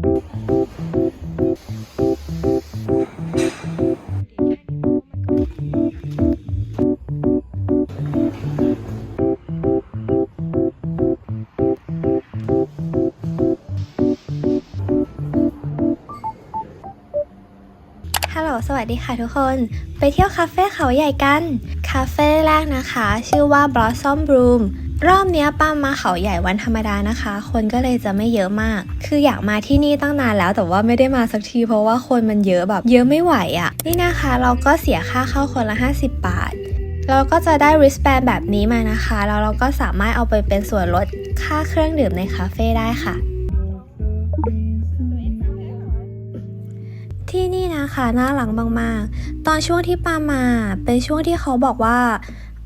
ฮัลโหล สวัสดีค่ะทุกคน ไปเที่ยวคาเฟ่เขาใหญ่กัน คาเฟ่แรกนะคะ ชื่อว่า Blossom Bloom รอบเนี้ยป้ามาเขาใหญ่วันธรรมดานะคะ คนก็เลยจะไม่เยอะมาก คืออยากมาที่นี่ตั้งนานแล้วแต่ว่าไม่ได้มาสักทีเพราะว่าคนมันเยอะแบบ เยอะไม่ไหวอะ่ะ นี่นะคะเราก็เสียค่าเข้าคนละ 50 บาท เราก็จะได้ wristband แบบนี้มานะคะ แล้วเราก็สามารถเอาไปเป็นส่วนลดค่าเครื่องดื่มในคาเฟ่ได้ค่ะที่นี่นะคะน่ารักมาก ๆ ตอนช่วงที่ปามา เป็นช่วงที่เขาบอกว่า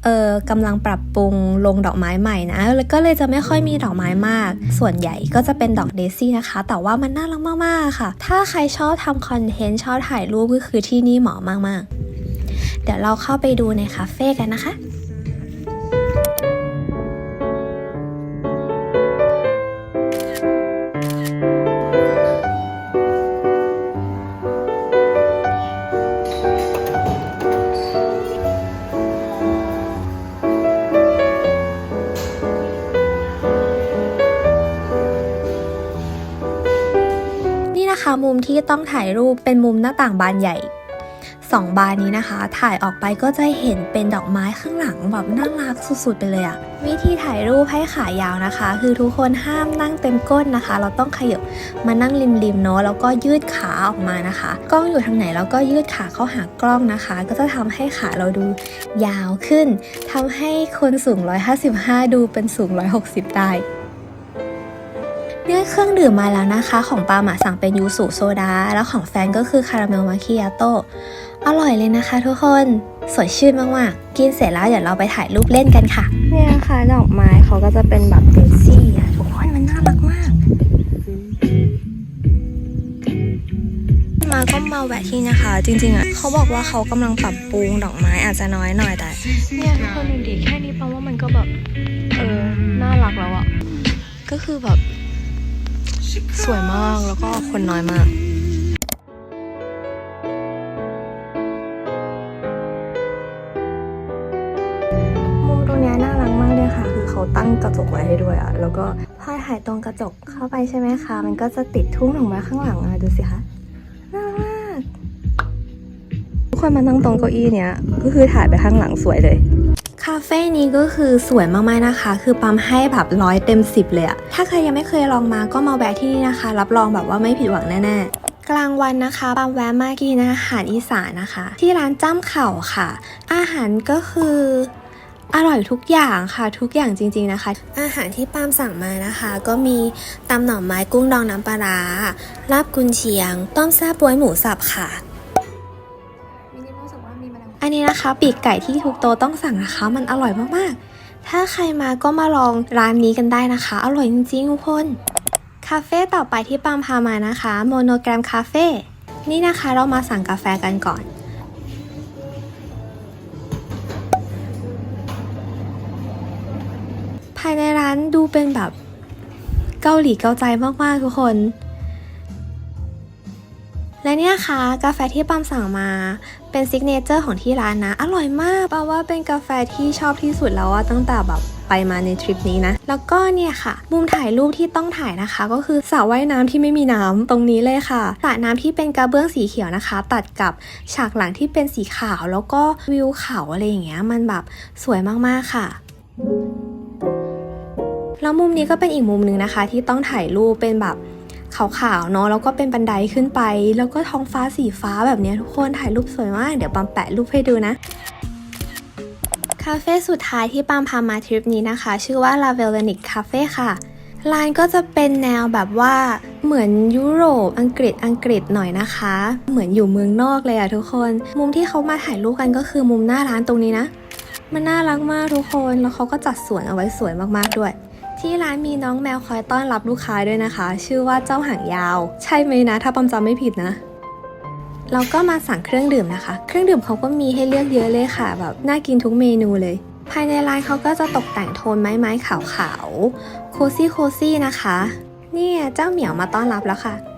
เออกำลังปรับปรุงลงดอกไม้ใหม่นะ แล้วก็เลยจะไม่ค่อยมีดอกไม้มาก ส่วนใหญ่ก็จะเป็นดอกเดซี่นะคะ แต่ว่ามันน่ารักมากๆค่ะ ถ้าใครชอบทำคอนเทนต์ชอบถ่ายรูปก็คือที่นี่เหมาะมากๆ เดี๋ยวเราเข้าไปดูในคาเฟ่กันนะคะ มุมที่ต้องถ่ายรูปเป็นมุมหน้าต่างบานใหญ่สองบานนี้นะคะ ถ่ายออกไปก็จะเห็นเป็นดอกไม้ข้างหลังแบบน่ารักสุดๆไปเลยอะวิธีถ่ายรูปให้ขายาวนะคะ คือทุกคนห้ามนั่งเต็มก้นนะคะ เราต้องขยับมานั่งริมๆเนาะแล้วก็ยืดขาออกมานะคะ กล้องอยู่ทางไหนเราก็ยืดขาเข้าหากล้องนะคะ ก็จะทำให้ขาเราดูยาวขึ้นทำให้คนสูง 155 ดูเป็นสูง 160 ได้ เนี่ยเครื่องดื่มมาแล้วนะคะ ของปาหมาสั่งเป็นยูสุโซดา แล้วของแฟนก็คือคาราเมลมาคิอาโต้อร่อยเลยนะคะทุกคนสดชื่นมากๆ กินเสร็จแล้วเดี๋ยวเราไปถ่ายรูปเล่นกันค่ะ เนี่ยนะคะดอกไม้เขาก็จะเป็นแบบเดซี่อะทุกคนมันน่ารักมาก มาก็มาแวะที่นะคะ จริงๆอะเขาบอกว่าเขากำลังปรับปรุงดอกไม้อาจจะน้อยหน่อยแต่ เนี่ยทุกคนดูดิแค่นี้แปลว่ามันก็แบบ เออ น่ารักแล้วอะก็คือแบบ สวยมากแล้วก็คนน้อยมากมุมตรงเนี้ยน่ารักมากเลยค่ะ คือเขาตั้งกระจกไว้ให้ด้วยอะแล้วก็พอถ่ายตรงกระจกเข้าไปใช่ไหมคะ มันก็จะติดทุ่งดอกไม้ข้างหลังอะดูสิคะน่ารักมากทุกคนมานั่งตรงเก้าอี้เนี้ยก็คือถ่ายไปข้างหลังสวยเลย คาเฟ่นี้ก็คือสวยมากๆนะคะ คือปั๊มให้แบบร้อยเต็มสิบเลยอะถ้าใครยังไม่เคยลองมาก็มาแวะที่นี่นะคะ รับรองแบบว่าไม่ผิดหวังแน่ๆกลางวันนะคะปั๊มแวะมากินอาหารอีสานนะคะ ที่ร้านจ้ำเข่าค่ะ อาหารก็คือ อร่อยทุกอย่างค่ะทุกอย่างจริง ๆนะคะ อาหารที่ปามสั่งมานะคะ ก็มีตำหน่อไม้กุ้งดองน้ำปลาร้าลาบกุนเชียง ต้มแซ่บบวยหมูสับค่ะ อันนี้นะคะ ปีกไก่ที่ทุกโตต้องสั่งนะคะ มันอร่อยมากๆ ถ้าใครมาก็มาลองร้านนี้กันได้นะคะ อร่อยจริงๆทุกคน คาเฟ่ต่อไปที่ปามพามานะคะ โมโนแกรมคาเฟ่ นี่นะคะเรามาสั่งกาแฟกันก่อนภายในร้านดูเป็นแบบเกาหลีเกาใจมากๆทุกคน และเนี่ยค่ะกาแฟที่ปั๊มสั่งมา เป็นซิกเนเจอร์ของที่ร้านนะ อร่อยมากแปาว่าเป็นกาแฟที่ชอบที่สุดแล้วอะตั้งแต่แบบไปมาในทริปนี้นะ แล้วก็เนี่ยค่ะ มุมถ่ายรูปที่ต้องถ่ายนะคะ ก็คือสระว่ายน้ำที่ไม่มีน้ำตรงนี้เลยค่ะสระน้ำที่เป็นกระเบื้องสีเขียวนะคะ ตัดกับฉากหลังที่เป็นสีขาว แล้วก็วิวเขาอะไรอย่างเงี้ย มันแบบสวยมากๆค่ะแล้วมุมนี้ก็เป็นอีกมุมหนึ่งนะคะ ที่ต้องถ่ายรูปเป็นแบบ ขาวๆเนาะแล้วก็เป็นบันไดขึ้นไป แล้วก็ท้องฟ้าสีฟ้าแบบนี้ทุกคนถ่ายรูปสวยมาก เดี๋ยวปามแปะรูปให้ดูนะคาเฟ่สุดท้ายที่ปามพามาทริปนี้นะคะ ชื่อว่า La v e l a n i c Cafe ค่ะ ร้านก็จะเป็นแนวแบบว่าเหมือนยุโรปอังกฤษอังกฤษหน่อยนะคะ เหมือนอยู่เมืองนอกเลยอะทุกคน มุมที่เขามาถ่ายรูปกันก็คือมุมหน้าร้านตรงนี้นะ มันน่ารักมากทุกคน แล้วเขาก็จัดสวนเอาไว้สวยมากๆด้วย ที่ร้านมีน้องแมวคอยต้อนรับลูกค้าด้วยนะคะ ชื่อว่าเจ้าหางยาว ใช่ไหมนะ ถ้าปำจำไม่ผิดนะ เราก็มาสั่งเครื่องดื่มนะคะ เครื่องดื่มเขาก็มีให้เลือกเยอะเลยค่ะ แบบน่ากินทุกเมนูเลย ภายในร้านเขาก็จะตกแต่งโทนไม้ไม้ขาวๆโคซี่โคซี่นะคะ เนี่ยเจ้าเหมียวมาต้อนรับแล้วค่ะ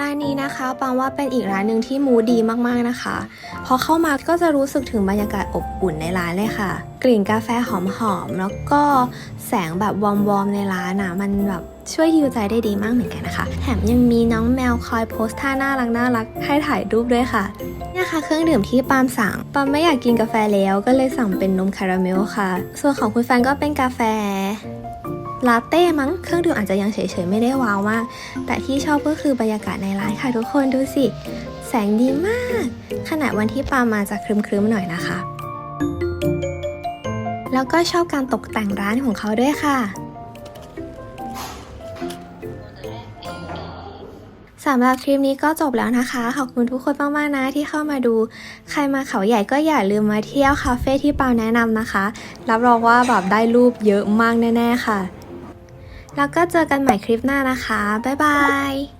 ร้านนี้นะคะปังว่าเป็นอีกร้านหนึ่งที่มูดีมากๆนะคะ พอเข้ามาก็จะรู้สึกถึงบรรยากาศอบอุ่นในร้านเลยค่ะ กลิ่นกาแฟหอมๆแล้วก็แสงแบบวอมๆในร้านอะมันแบบช่วยฮิวใจได้ดีมากเหมือนกันนะคะ แถมยังมีน้องแมวคอยโพสท่าน่ารักน่ารักให้ถ่ายรูปด้วยค่ะเนี่ยค่ะเครื่องดื่มที่ปามสั่งปามไม่อยากกินกาแฟแล้วก็เลยสั่งเป็นนมคาราเมลค่ะ ส่วนของคุณแฟนก็เป็นกาแฟ ลาเต้มั้งเครื่องดื่มอาจจะยังเฉยๆ ไม่ได้ว้าวมาก แต่ที่ชอบก็คือบรรยากาศในร้านค่ะทุกคนดูสิ แสงดีมากขณะวันที่ปามาจะครึมๆหน่อยนะคะ แล้วก็ชอบการตกแต่งร้านของเขาด้วยค่ะสำหรับคลิปนี้ก็จบแล้วนะคะ ขอบคุณทุกคนมากๆนะที่เข้ามาดู ใครมาเขาใหญ่ก็อย่าลืมมาเที่ยวคาเฟ่ที่ปาแนะนำนะคะ รับรองว่าแบบได้รูปเยอะมากแน่ ๆ ค่ะ แล้วก็เจอกันใหม่คลิปหน้านะคะ บ๊ายบาย